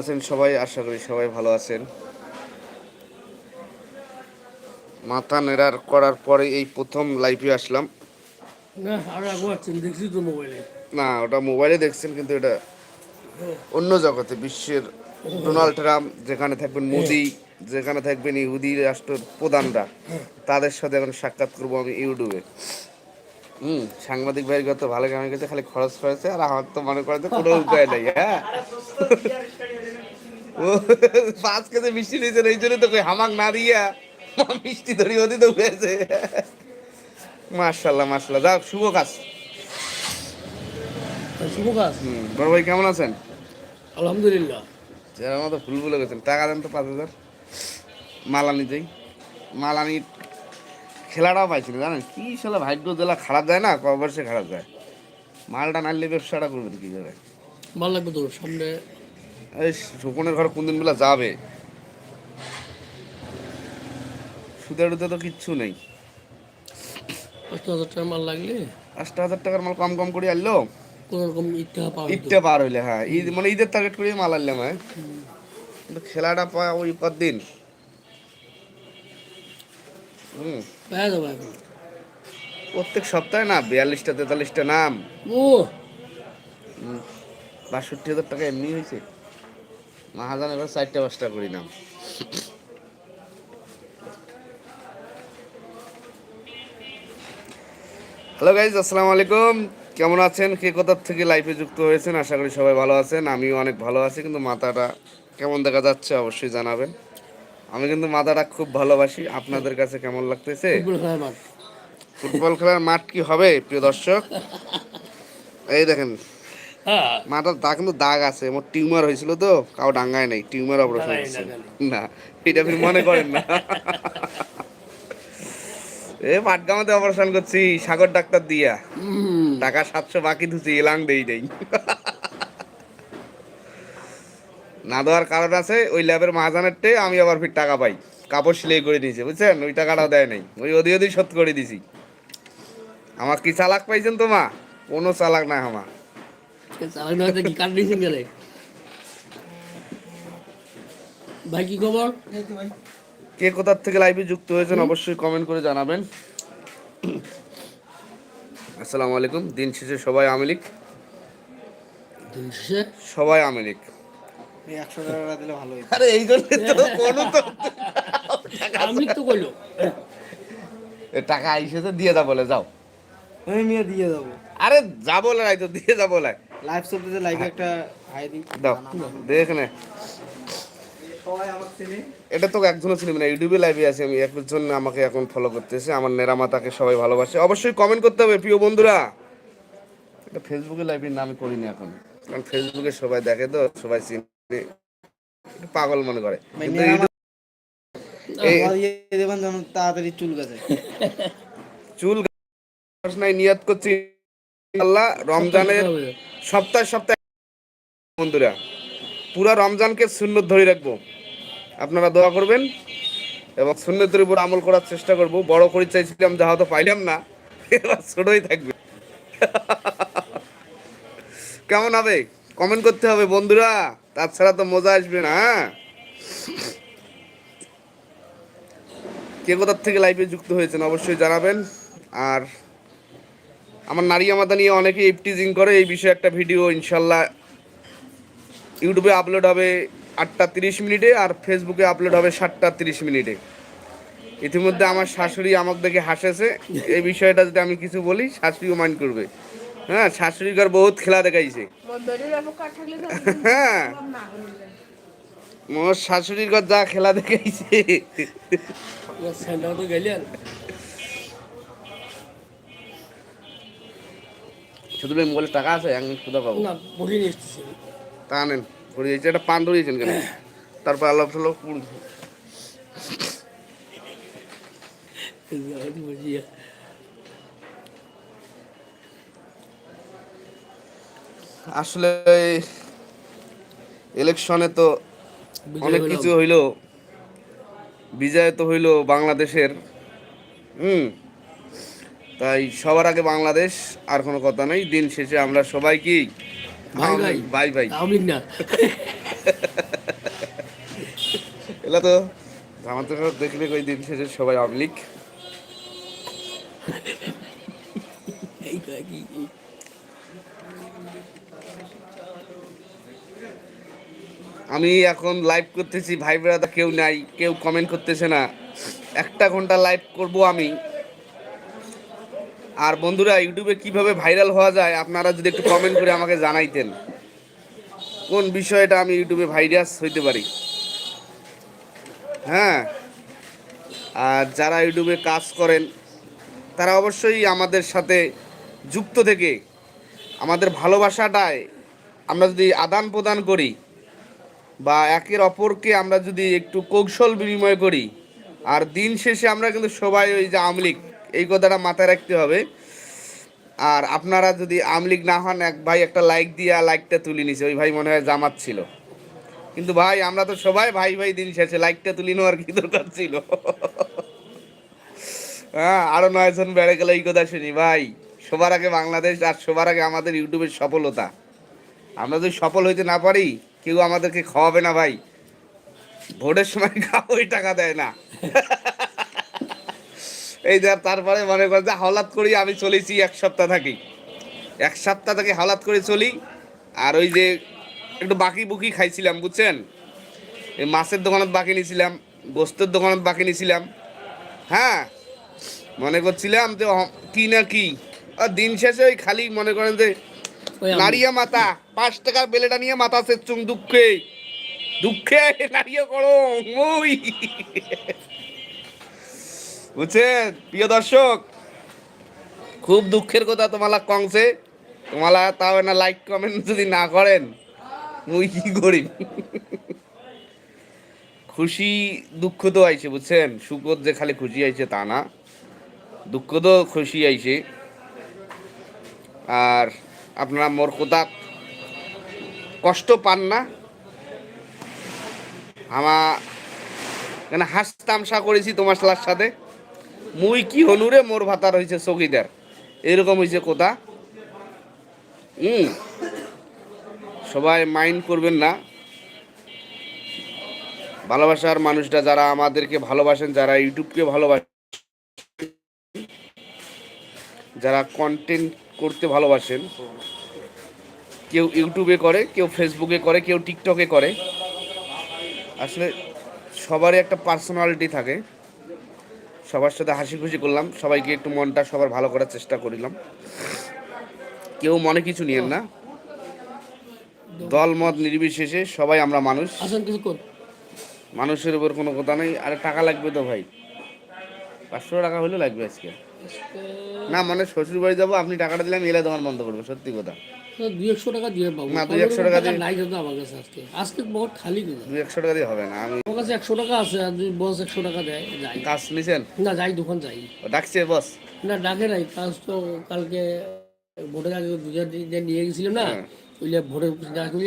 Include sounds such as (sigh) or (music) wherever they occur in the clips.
আছেন সবাই? আশা করি সবাই ভালো আছেন। মাথা নেড়ার করার পরে এই প্রথম লাইভে আসলাম। না ওটা মোবাইলে দেখছেন কিন্তু এটা অন্য জগতে বিশ্বের ডোনাল্ড ট্রাম্প যেখানে থাকবেন মোদি যেখানে থাকবেন ইহুদি রাষ্ট্রের প্রধানরা তাদের সাথে এখন সাক্ষাৎ করব আমি ইউটিউবে। হুম সাংবাদিক ভাইয়ের কত ভালো কামাই গেছে খালি খরচ করেছে আর আমার তো মনে করে কোনো উপায় নেই হ্যাঁ। ও পাঁচ কেজি মিষ্টি নিয়েছেন এই জন্য তো কই হামাক না দিয়া মিষ্টি ধরি ওদি তো উঠেছে। মার্শাল্লাহ মার্শাল্লাহ যাক শুভ কাজ। শুভ কাজ। বড় ভাই কেমন আছেন? আলহামদুলিল্লাহ। যারা মতো ফুল ফুলে গেছেন টাকা দেন তো পাঁচ হাজার। মালানি যাই মালানি খেলাটাও পাইছিল জানেন? কি সালে ভাগ্য জেলা খারাপ যায় না কবার সে খারাপ যায়। মালটা নাড়লে ব্যবসাটা করবেন কি করে ভালো লাগবে তো সামনে এই ঘর কোন দিন বেলা যাবে? সুদে তো কিচ্ছু নেই। হাজার টাকা মাল লাগলে? পাঁচটা হাজার টাকার মাল কম কম করে আনলো? কোন রকম ইচ্ছা পাওয়া যেত। ঈদটা পার হইলে হ্যাঁ। ঈদ মানে ঈদের টার্গেট করে মাল আনলাম হ্যাঁ। কিন্তু খেলাটা ওই কদিন। হুম। পাওয়া যাবে প্রত্যেক সপ্তাহে না বিয়াল্লিশটা তেতাল্লিশটা নাম। ও! বাষট্টি হাজার টাকা এমনি হয়েছে। মাহাজান এবার চারটা পাঁচটা করি নাম। হ্যালো গাইজ আসসালামু আলাইকুম। কেমন আছেন? কে কোথার থেকে লাইফে যুক্ত হয়েছেন? আশা করি সবাই ভালো আছেন। আমিও অনেক ভালো আছি কিন্তু মাথাটা কেমন দেখা যাচ্ছে অবশ্যই জানাবেন। আমি কিন্তু মাথাটা খুব ভালোবাসি। আপনাদের কাছে কেমন লাগতেছে? ফুটবল খেলার মাঠ। ফুটবল খেলার মাঠ কি হবে প্রিয় দর্শক? এই দেখেন হ্যাঁ। মাথার দাগ কিন্তু দাগ আছে আমার টিউমার হয়েছিল তো কাউ ডাঙ্গায় নাই টিউমার অপারেশন হয়েছে। না এটা আপনি মনে করেন না। এ পাটগামাতে অপারেশন করছি সাগর ডাক্তার দিয়া। টাকা সাতশো বাকি ধুছি এলাং দেই দেই না দেওয়ার কারণ আছে ওই ল্যাবের মাহাজানের টে আমি আবার ফির টাকা পাই। কাপড় সেলাই করে দিয়েছে বুঝছেন? ওই টাকাটাও দেয় নাই ওই ওদি ওদি শোধ করে দিছি। আমার কি চালাক পাইছেন তো মা? কোনো চালাক না আমার। চালাক না হলে কি গেলে? ভাই কি খবর? কে কোথার থেকে লাইভে যুক্ত হয়েছেন অবশ্যই কমেন্ট করে জানাবেন। আসসালামু আলাইকুম। দিন শেষে সবাই আমেলিক। দিন শেষে? সবাই আমেলিক। একশো টাকা দিলে ভালো আরে এই জন্য তো কোনো তো আমি তো কইলো। এ টাকা আইসেছে দিয়ে দা বলে যাও। আমি দিয়ে দেবো আরে যা বলে নাই তো দিয়ে যা বলে। লাইভ চলতেছে লাইভে একটা হাই দিই দাও দেখ নে সবাই এটা তো একজনও ছিল না ইউটিউবে লাইভে আছে আমি একজন আমাকে এখন ফলো করতেছে আমার নেরামাতাকে সবাই ভালোবাসে। অবশ্যই কমেন্ট করতে হবে প্রিয় বন্ধুরা। এটা ফেসবুকে লাইভের নামে করিনি এখন। কারণ ফেসবুকে সবাই দেখে তো সবাই চিনে। একটু পাগল মনে করে। তাড়াতাড়ি চুল গাছে চুল গাছ নাই নিয়াত করছি আল্লাহ (laughs) রমজানের সপ্তাহে সপ্তাহে বন্ধুরা, পুরো রমজানকে সুন্নত ধরে রাখব। আপনারা দোয়া করবেন এবং সুন্নতের উপর আমল করার চেষ্টা করব। বড় করে চাইছিলাম যা হয়তো পাইলাম না এবার ছোটই থাকবে। কেমন হবে? কমেন্ট করতে হবে বন্ধুরা, তাছাড়া তো মজা আসবে না হ্যাঁ? কে কোথার থেকে লাইভে যুক্ত হয়েছেন অবশ্যই জানাবেন। আর আমার নারী আমাদা নিয়ে অনেকে ইফটিজিং করে, এই বিষয়ে একটা ভিডিও ইনশাল্লাহ ইউটিউবে আপলোড হবে আটটা তিরিশ মিনিটে আর ফেসবুকে আপলোড হবে সাতটা তিরিশ মিনিটে। ইতিমধ্যে আমার শাশুড়ি আমাকে দেখে হাসেছে, এই বিষয়টা যদি আমি কিছু বলি, শাশুড়িও মাইন্ড করবে। হ্যাঁ শাশুড়িকার বহুত খেলা দেখাইছে। হ্যাঁ। মোর শাশুড়ির ঘর যা খেলা দেখাইছে। শুধু মোবাইলে টাকা আছে মিনিট কোথাও পাবো। না নিয়ে এসতেছি তা নেন করে দিয়েছে। একটা পান ধরিয়েছেন কেন? তারপর আল্লাহ পুরো বুঝিয়া আসলে ইলেকশনে তো অনেক কিছু হইল বিজয় তো হইল বাংলাদেশের হুম তাই সবার আগে বাংলাদেশ আর কোনো কথা নেই। দিন শেষে আমরা সবাই কি? ভাই ভাই। আওয়ামী না। এলা তো জামাতে সব দেখলে ওই দিন শেষে সবাই এইটা আমি এখন লাইভ করতেছি ভাই ব্রাদা কেউ নাই কেউ কমেন্ট করতেছে না। একটা ঘণ্টা লাইভ করব আমি। আর বন্ধুরা, ইউটিউবে কীভাবে ভাইরাল হওয়া যায় আপনারা যদি একটু কমেন্ট করে আমাকে জানাইতেন। কোন বিষয়টা আমি ইউটিউবে ভাইরাস হইতে পারি? হ্যাঁ? আর যারা ইউটিউবে কাজ করেন, তারা অবশ্যই আমাদের সাথে যুক্ত থেকে আমাদের ভালোবাসাটায় আমরা যদি আদান প্রদান করি বা একের অপরকে আমরা যদি একটু কৌশল বিনিময় করি, আর দিন শেষে আমরা কিন্তু সবাই ওই যে আমলিক এই কথাটা মাথায় রাখতে হবে। আর আপনারা যদি আমলিক না হন, এক ভাই একটা লাইক দিয়া লাইকটা তুলে নিছে। ওই ভাই মনে হয় জামাত ছিল। কিন্তু ভাই, আমরা তো সবাই ভাই ভাই দিন শেষে লাইকটা তুলে নেওয়ার কি দরকার ছিল? হ্যাঁ আরও নয়জন বেড়ে গেলে এই কথা শুনি। ভাই, সবার আগে বাংলাদেশ আর সবার আগে আমাদের ইউটিউবের সফলতা। আমরা যদি সফল হইতে না পারি, কেউ আমাদেরকে খাওয়াবে না ভাই। ভোটের সময় (laughs) কাউই টাকা দেয় না। এই যে তারপরে মনে করেন যে হাওলাত করি আমি চলেছি এক সপ্তাহ থাকি। এক সপ্তাহ থেকে হাওলাত করে চলি আর ওই যে একটু বাকি বুকি খাইছিলাম বুঝছেন? এই মাছের দোকানত বাকি নিয়েছিলাম গোস্তের দোকানত বাকি নিয়েছিলাম হ্যাঁ মনে করছিলাম যে কি না কি। আর দিন শেষে ওই খালি মনে করেন যে নারিয়া মাথা পাঁচ টাকার বেলেটা নিয়ে মাথা সেচুং দুঃখে। দুঃখে নারিয়া করো ওই বুঝছেন? প্রিয় দর্শক, খুব দুঃখের কথা তোমালা কংসে। তোমালা তাও না লাইক কমেন্ট যদি না করেন, মুই কি করি খুশি, দুঃখ তো আইছে, বুঝছেন? সুখত যে খালি খুশি আইছে, তা না। দুঃখ তো খুশি আইছে। আর আপনারা মোর কথা কষ্ট পান না। আমা কেন হাস করেছি তোমার সাথে। মুই কি হনুরে মোর ভাতার হয়েছে চকিদার এরকম হয়েছে কথা। হুম সবাই মাইন্ড করবেন না। ভালোবাসার মানুষটা যারা আমাদেরকে ভালোবাসেন, যারা ইউটিউবকে ভালোবাসেন, যারা কন্টেন্ট করতে ভালোবাসেন, কেউ ইউটিউবে করে, কেউ ফেসবুকে করে, কেউ টিকটকে করে, আসলে সবারই একটা পার্সোনালিটি থাকে। সবার সাথে হাসি খুশি করলাম। সবাইকে একটু মনটা সবার ভালো করার চেষ্টা করিলাম। কেউ মনে কিছু নিয়েন না। দল মত নির্বিশেষে সবাই আমরা মানুষ। মানুষের উপর কোনো কথা নেই। আরে টাকা লাগবে তো ভাই। পাঁচশো টাকা হলেও লাগবে আজকে। না মানে শ্বশুর বাড়ি যাব আপনি টাকাটা দিলে আমি এলে দোকান বন্ধ করব সত্যি কথা। দুই একশো টাকা দিয়ে পাবো। না, দুই একশো টাকা নাই কিন্তু আমার কাছে আজকে। আজকে বহুত খালি কিন্তু। দুই একশো টাকা দিয়ে হবে না আমি আমার কাছে একশো টাকা আছে আর যদি বস একশো টাকা দেয় যাই। কাজ নিছেন? না যাই দোকান যাই। ডাকছে বস? না ডাকে নাই কাজ তো কালকে ভোটের আগে দুজন যে নিয়ে গেছিলাম না হ্যাঁ। ওইলে ভোটের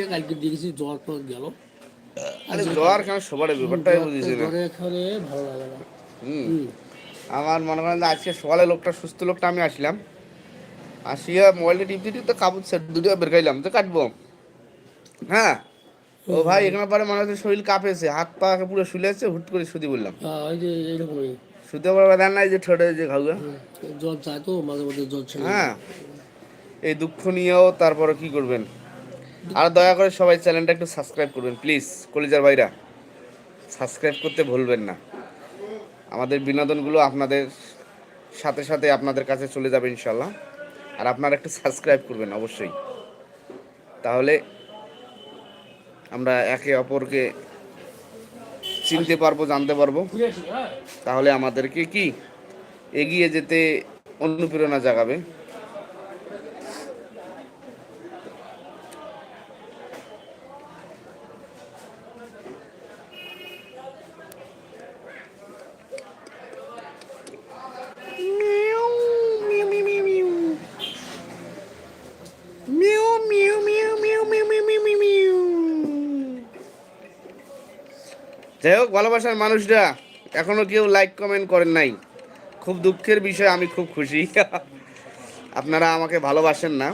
কালকে দিয়ে গেছি জ্বর তো গেল। আরে জ্বর কেন? সবার ব্যাপারটাই বুঝেছি না। জ্বরে এখানে ভালো লাগে না। হুম। হুম। আমার মনে করেন আজকে সকালে লোকটা সুস্থ লোকটা আমি আসলাম। আসিয়া মোবাইলটা টিপতে টিপতে কাপড় সেট দুটো বের খাইলাম তো কাটবো। হ্যাঁ? ও ভাই এখানে পরে মনে হচ্ছে শরীর কাঁপেছে হাত পা পুরো শুলেছে হুট করে শুধু বললাম। আহ, ওই যে এইরকমই শুতে পারবে দেন নাই যে ঠোঁটে যে খাওয়া। জ্বর চায় তো মাঝে মাঝে জ্বর ছিল হ্যাঁ। এই দুঃখ নিয়েও তারপরে কি করবেন? আর দয়া করে সবাই চ্যানেলটা একটু সাবস্ক্রাইব করবেন প্লিজ কলিজার ভাইরা। সাবস্ক্রাইব করতে ভুলবেন না। আমাদের বিনোদনগুলো আপনাদের সাথে সাথে আপনাদের কাছে চলে যাবে ইনশাল্লাহ আর আপনারা একটু সাবস্ক্রাইব করবেন অবশ্যই। তাহলে আমরা একে অপরকে চিনতে পারব, জানতে পারব? তাহলে আমাদেরকে কি? এগিয়ে যেতে অনুপ্রেরণা জাগাবে যাই হোক ভালোবাসার মানুষরা এখনও কেউ লাইক কমেন্ট করেন নাই। খুব দুঃখের বিষয়, আমি খুব খুশি। (laughs) আপনারা আমাকে ভালোবাসেন না।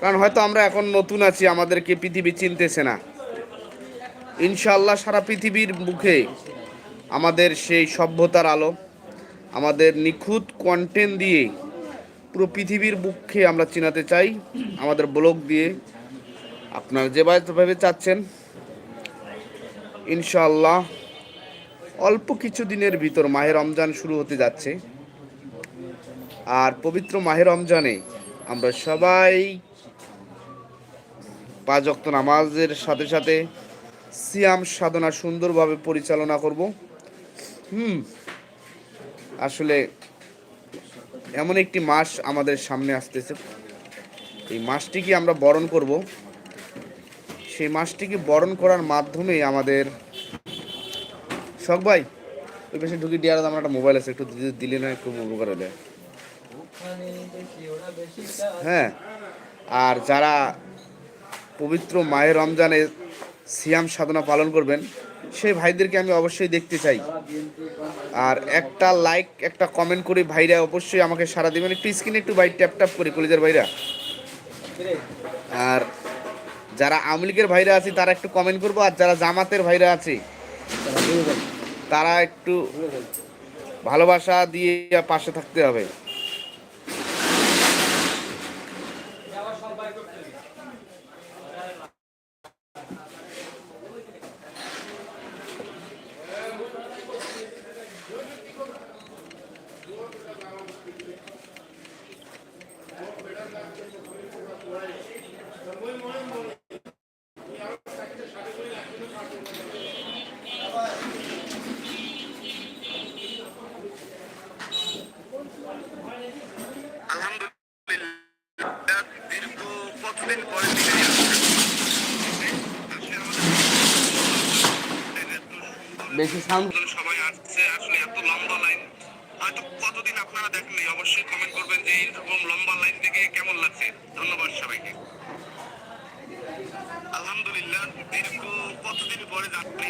কারণ হয়তো আমরা এখন নতুন আছি, আমাদেরকে পৃথিবী চিনতেছে না। ইনশাল্লাহ সারা পৃথিবীর মুখে আমাদের সেই সভ্যতার আলো, আমাদের নিখুঁত কন্টেন্ট দিয়ে পুরো পৃথিবীর বুককে আমরা চিনাতে চাই, আমাদের ব্লগ দিয়ে। আপনারা যেভাবে চাচ্ছেন ইনশাআল্লাহ অল্প কিছু দিনের ভিতর মাহে রমজান শুরু হতে যাচ্ছে। আর পবিত্র মাহে রমজানে আমরা সবাই পাঁচ অক্ত নামাজের সাথে সাথে সিয়াম সাধনা সুন্দরভাবে পরিচালনা করব। হুম, আসলে এমন একটি মাস আমাদের সামনে আসতেছে। এই মাসটিকে আমরা বরণ করব। সেই মাসটিকে বরণ করার মাধ্যমে আমাদের শখ ভাই, ওই পাশে ঢুকি দেওয়ার আমার একটা মোবাইল আছে, একটু দিলে- দিলে না একটু উপকার হলে। হ্যাঁ আর যারা পবিত্র মায়ের রমজানে সিয়াম সাধনা পালন করবেন, সেই ভাইদেরকে আমি অবশ্যই দেখতে চাই। আর একটা লাইক একটা কমেন্ট করে ভাইরা অবশ্যই আমাকে সারা দেবেন। একটু স্ক্রিনে একটু ভাই ট্যাপ ট্যাপ করে, কলেজের ভাইরা। আর যারা আওয়ামী লীগের ভাইরা আছে, তারা একটু কমেন্ট করব, আর যারা জামাতের ভাইরা আছে, তারা একটু ভালোবাসা দিয়ে পাশে থাকতে হবে দীর্ঘ কতদিন পরে বেশি সবাই আসছে। আসলে এত লম্বা লাইন হয়তো কতদিন আপনারা দেখলে অবশ্যই কমেন্ট করবেন যে এইরকম লম্বা লাইন থেকে কেমন লাগছে। ধন্যবাদ সবাইকে। আলহামদুলিল্লাহ দীর্ঘ কতদিন পরে যাত্রী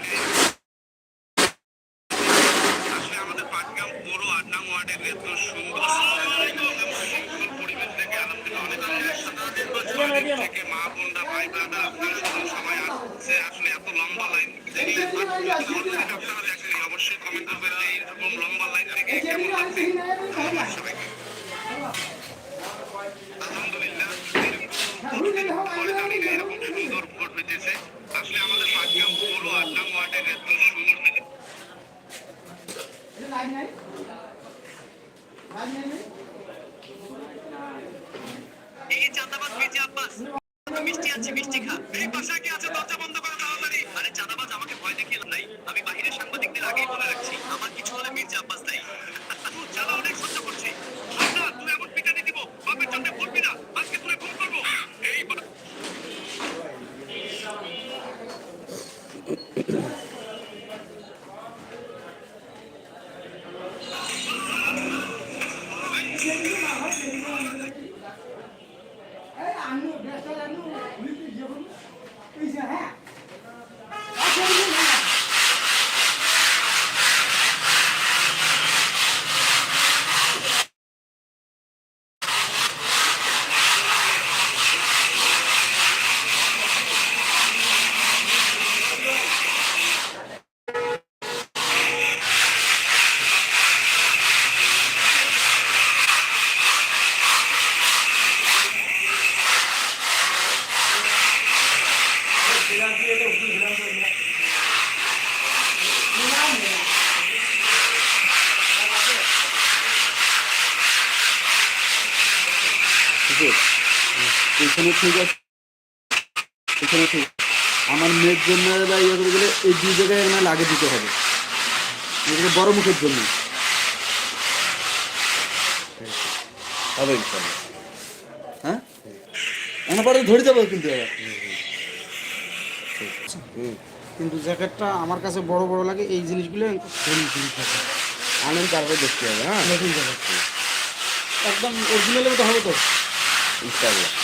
আসলে আমাদের পাটগ্রাম পৌর আট নং ওয়ার্ডের এত সুন্দর। থেকে মা বোনরা ভাই ব্রাদার আপনারা সবাই আসছে আসলে এত লম্বা লাইন আপনারা দেখলেন অবশ্যই কমেন্ট করবেন যে লম্বা লাইন থেকে কেমন লাগছে আলহামদুলিল্লাহ এরকম সুন্দর ভোট হইতেছে আসলে আমাদের পাটগ্রাম পৌর আট নং ওয়ার্ডের সুন্দর এই চাঁদাবাদ মির্জা আব্বাস মিষ্টি আছে মিষ্টি খা। এই পাশে কি আছে দরজা বন্ধ করে তাড়াতাড়ি আরে চাঁদাবাজ আমাকে ভয় দেখিয়ে লাভ নাই আমি বাহিরের সাংবাদিকদের আগেই বলে রাখছি আমার কিছু হলে মির্জা আব্বাস দায়ী তুই চাঁদা অনেক সহ্য করছি না তুই এমন পিটানি দিব বাপের জন্য বলবি না আজকে তুই ফোন করব এই বা- এখানে ঠিক আছে? এখানে ঠিক। আমার মেয়ের জন্য বা ইয়ে করে গেলে এই দুই জায়গায় মানে লাগে দিতে হবে। এখানে বড় মুখের জন্য। হবে হ্যাঁ? অনপরে ধরে যাব কিন্তু। কিন্তু জ্যাকেটটা আমার কাছে বড় বড় লাগে এই জিনিসগুলো আনেন তারপরে দেখতে হবে হ্যাঁ? জ্যাকেট একদম অরিজিনালের মতো হবে তো? ইনশাআল্লাহ।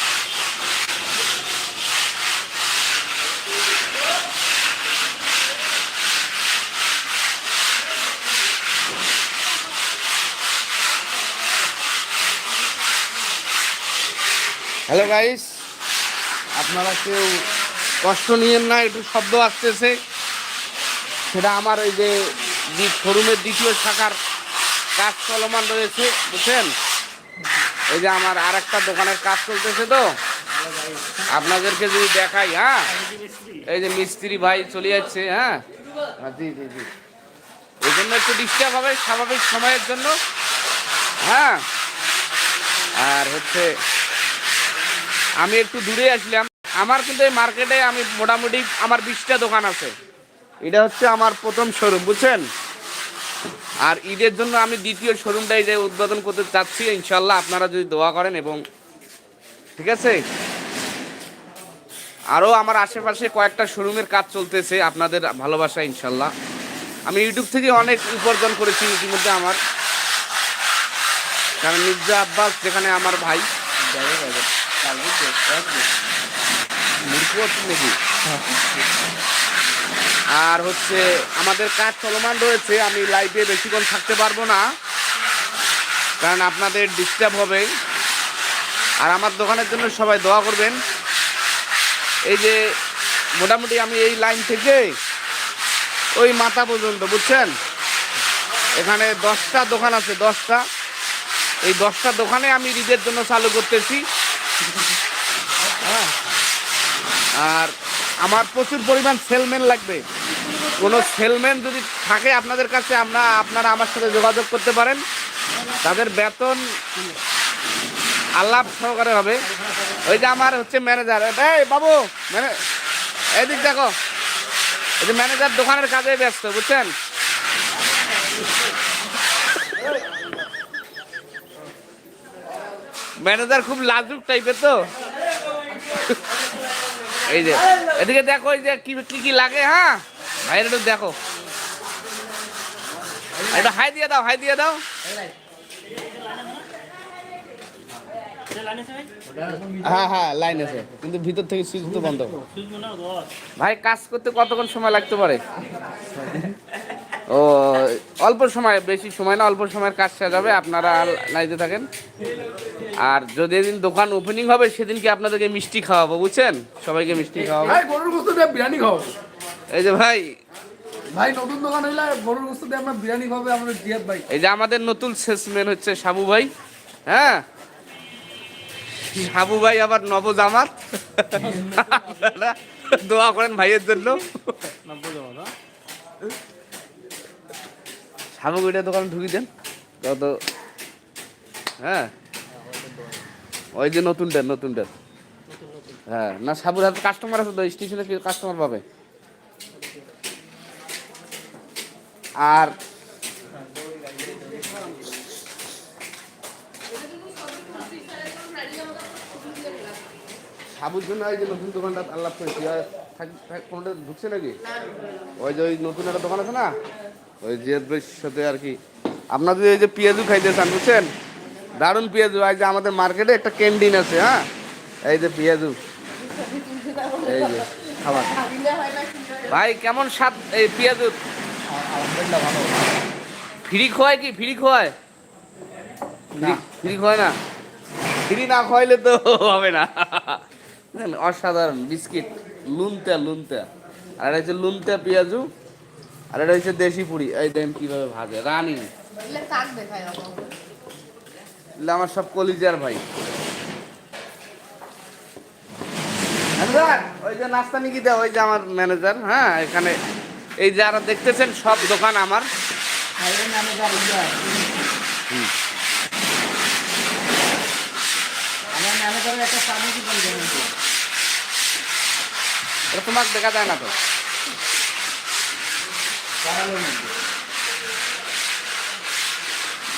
হ্যালো গাইস আপনারা কেউ কষ্ট নিয়েন না একটু শব্দ আসতেছে। সেটা আমার ওই যে শোরুমের দ্বিতীয় শাখার কাজ চলমান রয়েছে বুঝছেন? এই যে আমার আর একটা দোকানের কাজ চলতেছে তো। আপনাদেরকে যদি দেখাই হ্যাঁ? এই যে মিস্ত্রি ভাই চলে যাচ্ছে হ্যাঁ? হ্যাঁ, জি জি জি। এই জন্য একটু ডিস্টার্ব হবে স্বাভাবিক সময়ের জন্য। হ্যাঁ? আর হচ্ছে আমি একটু দূরে আসলাম। আমার কিন্তু এই মার্কেটে আমি মোটামুটি আমার বিশটা দোকান আছে। এটা হচ্ছে আমার প্রথম শোরুম বুঝছেন? আর ঈদের জন্য আমি দ্বিতীয় শোরুমটাই যে উদ্বোধন করতে চাচ্ছি ইনশাল্লাহ আপনারা যদি দোয়া করেন এবং ঠিক আছে? আরও আমার আশেপাশে কয়েকটা শোরুমের কাজ চলতেছে, আপনাদের ভালোবাসা ইনশাল্লাহ আমি ইউটিউব থেকে অনেক উপার্জন করেছি ইতিমধ্যে আমার। কারণ মির্জা আব্বাস, যেখানে আমার ভাই। আর হচ্ছে আমাদের কাজ চলমান রয়েছে, আমি লাইভে বেশিক্ষণ থাকতে পারব না, কারণ আপনাদের ডিস্টার্ব হবে। আর আমার দোকানের জন্য সবাই দোয়া করবেন। এই যে মোটামুটি আমি এই লাইন থেকে ওই মাথা পর্যন্ত, বুঝছেন? এখানে দশটা দোকান আছে, দশটা। এই দশটা দোকানে আমি ঈদের জন্য চালু করতেছি। হ্যাঁ। আর আমার প্রচুর পরিমাণ সেলম্যান লাগবে। কোনো সেলম্যান যদি থাকে আপনাদের কাছে, আমরা আপনারা আমার সাথে যোগাযোগ করতে পারেন। তাদের বেতন আল্লাহ সহকারে হবে। ওই যে আমার হচ্ছে ম্যানেজার এই বাবু মানে এদিক দেখো। এই যে ম্যানেজার দোকানের কাজে ব্যস্ত, বুঝছেন? ম্যানেজার খুব লাজুক টাইপের তো। এই যে, এদিকে দেখো, এই যে কি কি লাগে হ্যাঁ? ভাইয়ের একটু দেখো। একটু হাই দিয়ে দাও, হাই দিয়ে দাও। হ্যাঁ হ্যাঁ লাইন আছে। কিন্তু ভিতর থেকে বন্ধ। ভাই, কাজ করতে কতক্ষণ সময় লাগতে পারে? ও, অল্প সময়, বেশি সময় না, অল্প সময়ের কাজ শেষ হবে আপনারা লাইতে থাকেন। আর যদি এদিন দোকান ওপেনিং হবে সেদিনকে আপনাদেরকে মিষ্টি খাওয়াবো বুঝছেন? সবাইকে মিষ্টি খাওয়াবো। ভাই গরুর গোস্ত দিয়ে বিরিয়ানি খাওয়াবো। এই যে ভাই ভাই নতুন দোকান হইলে গরুর গোস্ত দিয়ে আমরা বিরিয়ানি খাবে আমাদের জিয়াদ ভাই। এই যে আমাদের নতুন সেলসম্যান হচ্ছে সাবু ভাই হ্যাঁ? সাবু ভাই আবার নবজামাত। দোয়া করেন ভাইয়ের জন্য। সাবু ভাইটা দোকানে ঢুকি দেন। কত হ্যাঁ? ওই যে নতুনটা নতুনটা হ্যাঁ না, সাবুর হাতে কাস্টমার আছে তো স্টেশনে কাস্টমার পাবে? আর সাবুর জন্য এই যে নতুন দোকানটা আল্লাহ করেছি কোনোটা ঢুকছে নাকি? ওই যে ওই নতুন একটা দোকান আছে না? ওই ভাইয়ের সাথে আর কি। আপনার যদি এই যে পেঁয়াজু খাইতে চান বুঝছেন? দারুণ পেঁয়াজু এই যে আমাদের মার্কেটে একটা ক্যান্টিন আছে হ্যাঁ? এই যে পেঁয়াজু। এই যে খাবার। ভাই কেমন স্বাদ এই পেঁয়াজু? ফ্রি খোয়ায় কি? ফ্রি খোয়ায়? ফ্রি খোয়ায় না? ফ্রি না খাওয়াইলে তো হবে না। অসাধারণ বিস্কিট লুনতা লুনতা। আর এটা হচ্ছে লুনতা পেঁয়াজু আর এটা হচ্ছে দেশি পুরি। এই দেখেন কীভাবে ভাজে রানি। এগুলো আমার সব কলিজার ভাই। ওই যে নাস্তা নিকি দেয় ওই যে আমার ম্যানেজার হ্যাঁ এখানে। এই যারা দেখতেছেন সব দোকান আমার। তোমাকে দেখা যায় না তো?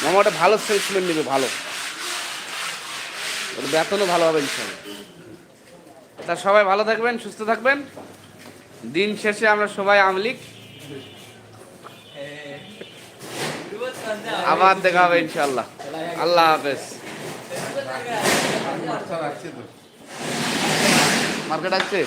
মামা ওটা ভালো সেলসম্যান নেবে ভালো। বেতনও ভালো হবে ইনশাল্লাহ তা সবাই ভালো থাকবেন, সুস্থ থাকবেন। দিন শেষে আমরা সবাই আমলিক আবার দেখা হবে ইনশাল্লাহ আল্লাহ হাফেজ। মার্কেট আসছে